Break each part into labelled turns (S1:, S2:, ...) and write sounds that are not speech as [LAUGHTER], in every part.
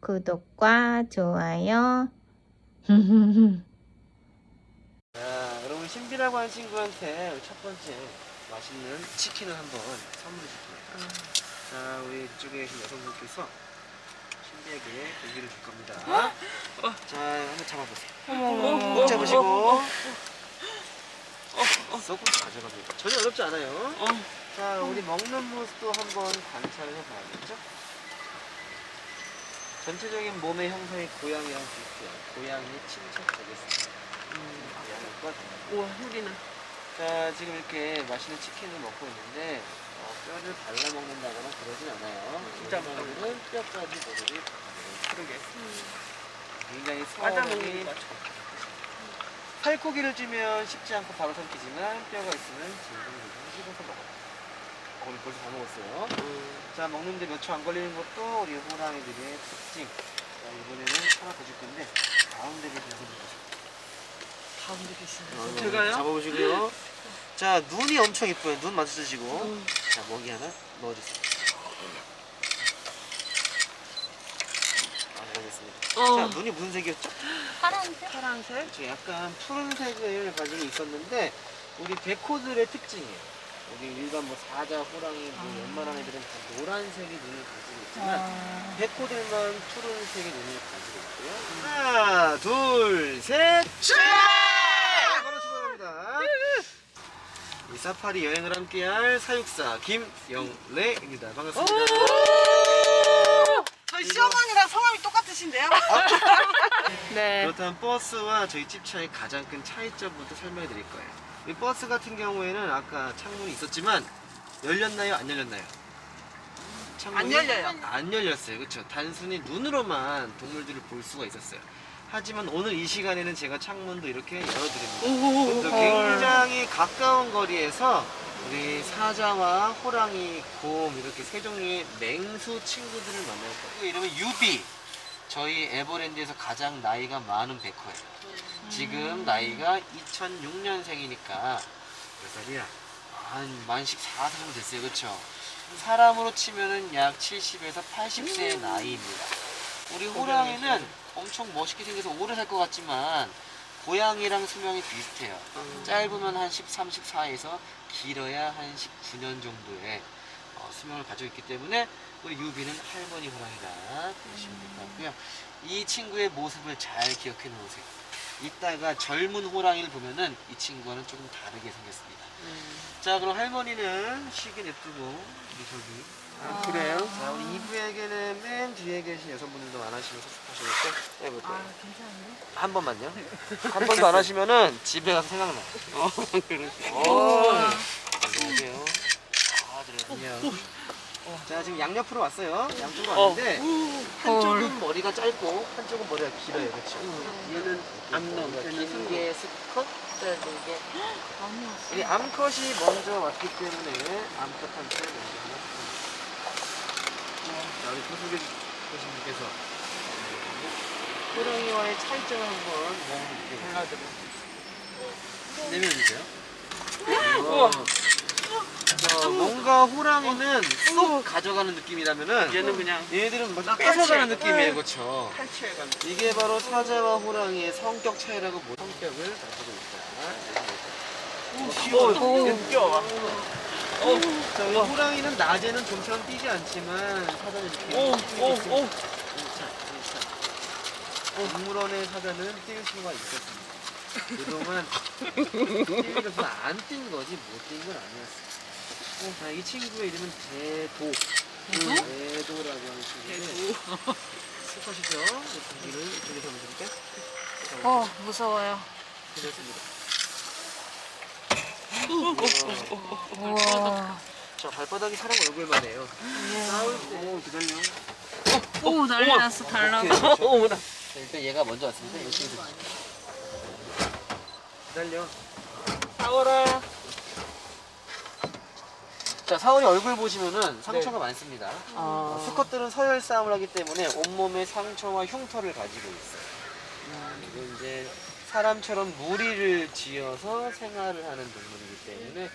S1: 구독과 좋아요.
S2: 자, 여러분 신비라고 하는 친구한테 첫 번째 맛있는 치킨을 한번 선물해 줄게요. 자, 우리 이쪽에 계신 여성분께서 신비에게 고기를 줄 겁니다. 자, 한번 잡아보세요. 꼭 잡으시고 쏙 가져갑니다. 전혀 어렵지 않아요. 자, 우리 먹는 모습도 한번 관찰을 해봐야겠죠? 전체적인 몸의 형상이 고양이랑 비슷해요. 고양이의 친척 되겠습니다. 고양이과
S3: 우와 흙이나
S2: 자, 지금 이렇게 맛있는 치킨을 먹고 있는데 어, 뼈를 발라 먹는다거나 그러진 않아요.
S3: 진짜
S2: 먹으면 뼈까지 모두를
S3: 그러게
S2: 굉장히
S3: 과자
S2: 소음이
S3: 먹는 거 같아
S2: 살코기를 주면 쉽지 않고 바로 삼키지만 뼈가 있으면 징징징 씹어서 먹어요. 어, 우리 벌써 다 먹었어요. 자, 먹는데 몇 초 안 걸리는 것도 우리 호랑이들의 특징. 자, 이번에는 하나 더 줄 건데 가운데 계신 여성분께서
S3: 가운데 계시네
S2: 어,
S3: 제가요?
S2: 잡아보시고요. 자, 눈이 엄청 이뻐요. 눈 마주치시고.
S3: 음.
S2: 자, 먹이 하나 넣어주세요. 아, 알겠습니다.
S3: 어.
S2: 자, 눈이 무슨 색이었죠?
S1: 파란색?
S3: 파란색
S2: 저 약간 푸른색을 가지고 있었는데, 우리 백호들의 특징이에요. 우리 일반 뭐 사자, 호랑이, 뭐 웬만한 애들은 다 노란색의 눈을 가지고 있지만,
S1: 아,
S2: 백호들만 푸른색의 눈을 가지고 있고요. 하나, 둘, 셋, 출발! 바로 출발합니다. 이 사파리 여행을 함께할 사육사 김영래입니다. 반갑습니다.
S3: 저희 시어머니랑 성함이 똑같으신데요? [LAUGHS]
S1: 네.
S2: 그렇다면 버스와 저희 집차의 가장 큰 차이점부터 설명해 드릴 거예요. 이 버스 같은 경우에는 아까 창문이 있었지만 열렸나요? 안 열렸나요? 창문이
S3: 안 열려요.
S2: 안 열렸어요. 그렇죠. 단순히 눈으로만 동물들을 볼 수가 있었어요. 하지만 오늘 이 시간에는 제가 창문도 이렇게 열어드립니다.
S3: 오
S2: 굉장히 가까운 거리에서 우리 사자와 호랑이, 곰 이렇게 세 종류의 맹수 친구들을 만날 거예요. 그 이름은 유비. 저희 에버랜드에서 가장 나이가 많은 백호예요. 지금 나이가 2006년생이니까 몇 살이야? 한 만식 4세 정도 됐어요. 그렇죠? 사람으로 치면은 약 70에서 80세의 나이입니다. 우리 호랑이는 엄청 멋있게 생겨서 오래 살 것 같지만 고양이랑 수명이 비슷해요. 짧으면 한 13, 14에서 길어야 한 19년 정도의 어, 수명을 가지고 있기 때문에 우리 유비는 할머니 호랑이다 보시면 될 것 같고요. 이 친구의 모습을 잘 기억해 놓으세요. 이따가 젊은 호랑이를 보면은 이 친구와는 조금 다르게 생겼습니다. 자, 그럼 할머니는 쉬게 냅두고 우리 저기
S3: 아, 그래요?
S2: 자, 우리 이브에게는 맨 뒤에 계신 여성분들도 안 하시면 섭섭하시니까 해볼게요.
S3: 아 괜찮은데?
S2: 한 번만요. [LAUGHS] 한 번도 안 하시면은 집에 가서 생각나. [LAUGHS]
S3: 어 그러시
S2: 오, 안녕하세요. 아, 그래요. 자, 지금 양옆으로 왔어요. 양쪽으로
S3: 어.
S2: 왔는데 한쪽은 머리가 짧고 한쪽은 머리가 길어요, 그렇죠? 얘는
S3: 암놈, 얘는
S2: 긴게 스컷, 짧은 게
S1: 아니었어.
S2: 이 암컷이 먼저 왔기 때문에 암컷한테 먼저 하나. 자, 우리 소속해 주신 분께서 호랑이와의 차이점을 한번 먹어볼게요. 내밀어주세요.
S3: 우와.
S2: 자, 뭔가 호랑이는 쏙 가져가는 느낌이라면은
S3: 얘는 그냥
S2: 얘들은 막. 뺏어가는 느낌이에요, 그렇죠?
S3: 탈취해간
S2: 이게 바로 사자와 호랑이의 성격 차이라고 보 성격을 가지고 있다.
S3: 오 귀여워
S2: 자, 우리 호랑이는 낮에는 좀처럼 뛰지 않지만 사자는 이렇게 뛰고
S3: 오오오
S2: 있습니다. 자, 자. 동물원의 사자는 뛸 수가 있었습니다. 그동안 [LAUGHS] 뛰면서 안뛴 거지 못 뛴 건 아니었어요. 자, 이 친구의 이름은 대도.
S3: 대도?
S2: 대도라고 하는 친구인데 스컷이죠? 고기를 이쪽에서 한번 드릴까요? 자,
S1: 어, 무서워요.
S2: 드렸습니다.
S1: 우와.
S2: 자, 발바닥이 사람 얼굴만 해요. 싸울 때 기다려.
S1: 오, 난리 났어, 달라고.
S3: 어머나
S2: 자, 일단 얘가 먼저 왔습니다. 열심히 드시죠. 기다려.
S3: 싸워라
S2: 자, 사원이 얼굴 보시면은 상처가 많습니다.
S3: 아
S2: 어, 수컷들은 서열 싸움을 하기 때문에 온몸에 상처와 흉터를 가지고 있어요. 그리고 이제 사람처럼 무리를 지어서 생활을 하는 동물이기 때문에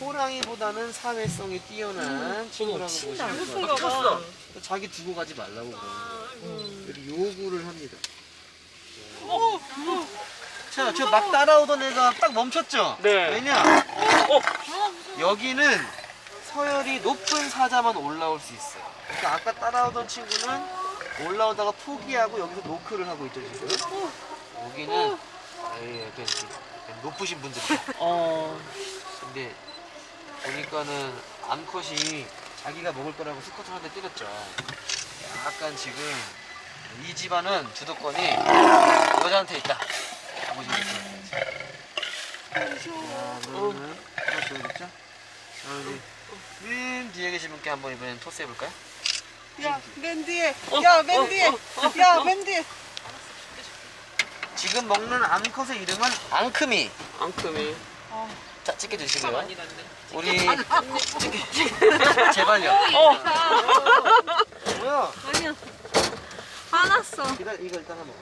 S2: 호랑이보다는 사회성이 뛰어난 친구라고 보시면 돼요.
S3: 막 쳤어.
S2: 자기 두고 가지 말라고 그러는 그리고 요구를 합니다. 자, 저 막 따라오던 애가 딱 멈췄죠?
S3: 네.
S2: 왜냐? 여기는 서열이 높은 사자만 올라올 수 있어요. 그러니까 아까 따라오던 친구는 올라오다가 포기하고 여기서 노크를 하고 있죠, 지금. 여기는 아예 약간 이렇게 높으신 분들이죠.
S3: 어.
S2: 근데 보니까는 암컷이 자기가 먹을 거라고 스쿼트 한대 때렸죠. 약간 지금 이 집안은 주도권이 여자한테 있다. 돼요. 자, 그러면은 하나 보여줬죠? 여기 맨 뒤에 계신 분께 한번 이번엔 토스 해볼까요?
S4: 야, 맨 뒤에. 야, 맨 뒤에. 야, 맨 뒤에.
S2: 지금 먹는 암컷의 이름은 앙크미.
S3: 앙큼이.
S2: 자, 찍혀주시고요.
S3: 아니란데.
S2: 우리 [LAUGHS] 제발요.
S3: 어.
S2: 뭐야?
S1: 아니야. 화났어.
S2: 기다 이거 일단 한번.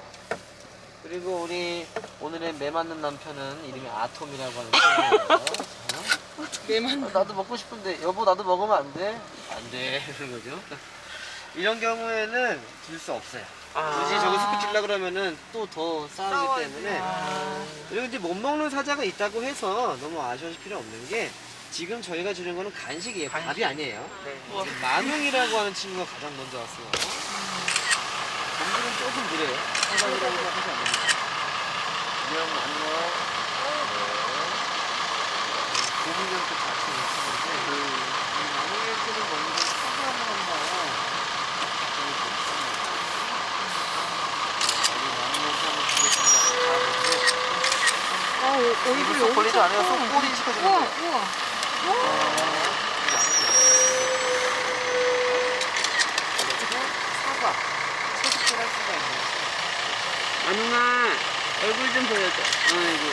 S2: 그리고 우리 오늘의 매 맞는 남편은 이름이 아톰이라고 하는 친구예요. 매 [LAUGHS] 맞는 나도 먹고 싶은데 여보 나도 먹으면 안 돼? 안 돼. [LAUGHS] 이런 거죠. 이런 경우에는 줄 수 없어요.
S3: 아.
S2: 굳이 저기 스피 주려 그러면은 또 더 싸우기 때문에 그리고 이제 못 먹는 사자가 있다고 해서 너무 아쉬워질 필요 없는 게 지금 저희가 주는 거는 간식이에요. 밥이 아니에요.
S3: 네.
S2: 지금 만웅이라고 하는 친구가 가장 먼저 왔어요. 점들은 조금 느려요. 사장이라고 생각하지 않습니다. 안녕, 안녕. 고민형도 같이 있었는데, 이 만웅이한테는 먼저 사과를 한번
S4: 아, 얼굴이
S2: 속 걸리지 않아요. 속 꼬리 시켜주는
S1: 우와. 우와.
S2: 사과, 채식질 할 수가 있는
S3: 안웅아, 얼굴 좀 보여줘. 아이고.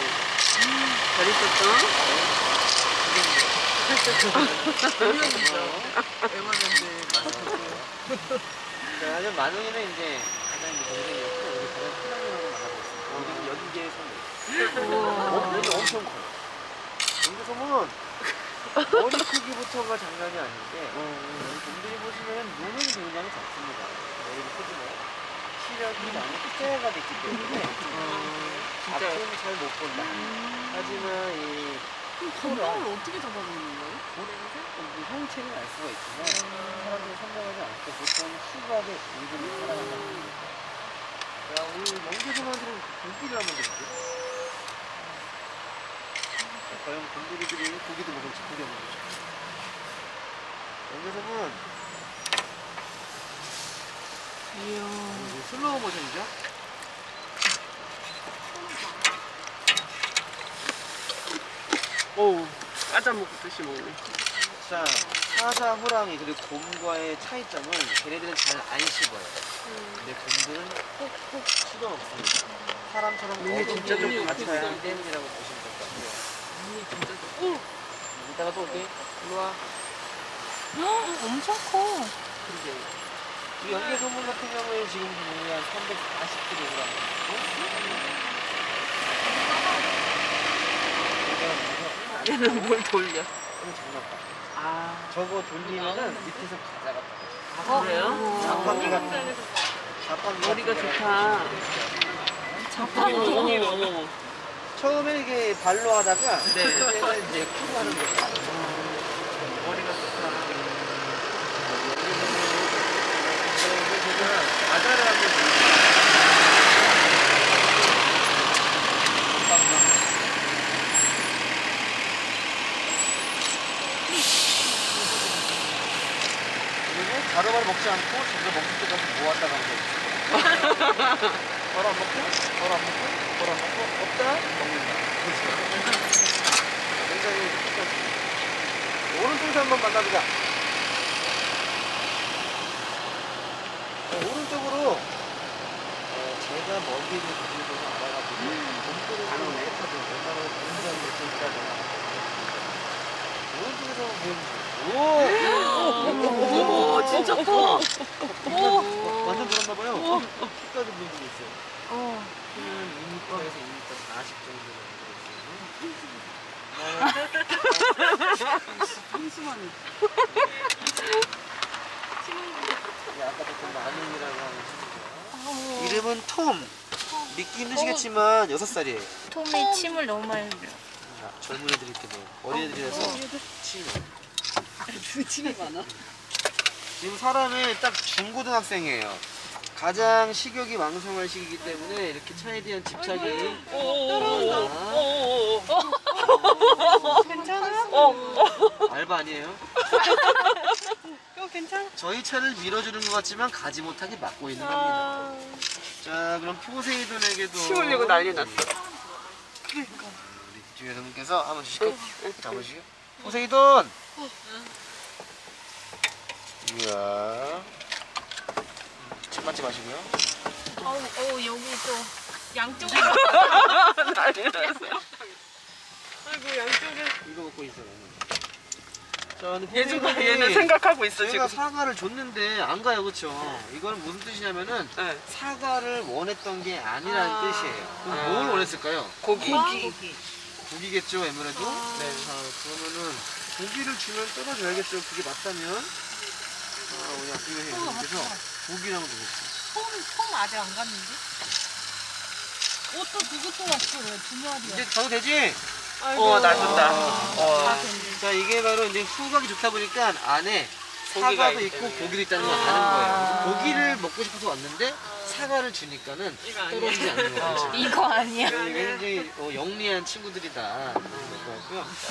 S3: 잘 있었어?
S2: 자, 아주 만웅이는 이제 가장 동생이었고 우리 가장 큰 형님하고 만나고 있습니다. 연계의 선물. 어, 여기 엄청 커요. 연계 소문 머리 크기부터가 장난이 아닌데 여기 분들이 보시면 눈은 굉장히 작습니다. 머리는 크지만 시력이 많이 흑자가 됐기 때문에 앞은 잘 못 본다. 하지만 이
S4: 건강을 어떻게 잡아먹는 거예요?
S2: 이 형체는 알 수가 있지만 사람들이 선명하지 않고 보통 수박에 은근히 살아간다고 합니다. 자, 우리 곰돌이를 한번 드릴게요. 자, 과연 곰돌이들이 고기도 먹을지 고기 한번 보죠. 연계소문 이야 슬로우 모션이죠?
S3: 오, 까자 먹듯이 먹네.
S2: 자, 사자, 호랑이 그리고 곰과의 차이점은 걔네들은 잘 안 씹어요. 근데 곰들은 콕콕 씹어 먹습니다. 사람처럼
S3: 눈이 진짜 좀.
S2: 있기 때문이라고 보시면 될 것 같아요.
S3: 눈이 진짜 좋
S2: 이따가 또 올게. 일로 와.
S1: 엄청 커.
S2: 그러게. 우리 연계 소문 같은 경우에 지금 보면 한 340kg.
S3: 얘는 뭘 돌려?
S2: 이거 장난감.
S3: 아,
S2: 저거 돌리면은 밑에서 과자가
S3: 아 그래요?
S2: 자판기 같은 자판기
S3: 머리가
S2: 같은 게
S3: 좋다.
S1: 자판기.
S3: 어머, 어머, 어머.
S2: 처음에 이게 발로 하다가
S3: 네.
S2: 그때는 이제 키로 하는 거죠. 머리가 좋다. 과자를 한번 바로바로 먹지 않고 저거 먹을 때까지 모았다가 하는 거죠. 바로 안 먹고, 바로 안 먹고, 바로 안 먹고, 없다, 먹는다. 그렇죠. 굉장히 똑같습니다. 오른쪽에서 한번 만나보자. 어, 오른쪽으로 어, 제가 먹이를 가지고 알아가지고 몸들을 안 오네. 얼마나 게 진짜구나. 오른쪽에서 보여주세요. 오!
S3: 오, 진짜 커.
S2: 오! 완전 들었나봐요. 키까지 보여주고 있어요.
S1: 어.
S2: 키는 2m에서 2m 40 정도
S4: 한수만이.
S2: 아까도 그 마님이라고 하는 친구죠.
S1: 어.
S2: 이름은 톰. 믿기 힘드시겠지만 6살이에요.
S1: 톰이 침을 너무 많이 흘려.
S2: 젊은 애들이 이렇게 뭐 어린 애들이라서 치 매.
S4: 침이 많아.
S2: 지금 사람은 딱 중고등학생이에요. 가장 식욕이 왕성할 시기이기 때문에 이렇게 차에 대한 집착이
S4: 괜찮아?
S2: 알바 아니에요?
S4: 어, 괜찮아?
S2: 저희 차를 밀어주는 것 같지만 가지 못하게 막고 있는 겁니다. 자, 그럼 포세이돈에게도
S3: 침 흘리고 난리 났어.
S2: 우리 뒤에 여러분께서 한번 주실까요? 잡으시죠. 포세이돈. 이야. 침 맞지 마시고요.
S1: 어우, 어우, 여기 또 양쪽으로.
S3: 난리 [LAUGHS] 났어.
S4: 아이고, 양쪽에.
S2: 이거 먹고 있어요. 자, 근데
S3: 얘 지금
S2: 포세이돈이
S3: 얘는 생각하고 있어
S2: 저희가
S3: 지금.
S2: 사과를 줬는데 안 가요, 그렇죠? 이거는 무슨 뜻이냐면은
S3: 네.
S2: 사과를 원했던 게 아니라는
S3: 아.
S2: 뜻이에요. 그럼
S3: 아.
S2: 뭘 원했을까요?
S3: 고기.
S2: 고기겠죠, 아무래도.
S3: 네.
S2: 자, 그러면은 고기를 주면 떨어져야겠죠. 그게 맞다면. 아, 우리 아끼면 해요. 그래서 고기랑 주겠어요.
S1: 톰, 톰 아직 안 갔는데? 옷도 두고 또 왔어. 왜 두 마리야?
S2: 이제 가도 되지?
S3: 어, 놔준다.
S2: 아.
S3: 어.
S2: 자, 이게 바로 이제 후각이 좋다 보니까 안에
S3: 고기가
S2: 사과도
S3: 있기
S2: 있고
S3: 때문에.
S2: 고기도 있다는 걸 아는 거예요. 고기를 먹고 싶어서 왔는데 사과를 주니까는
S3: 이거.
S2: 떨어지지 않는 거죠.
S3: 어.
S1: 이거 아니야.
S2: 굉장히 어, 영리한 친구들이다. 그럴 것 같고요.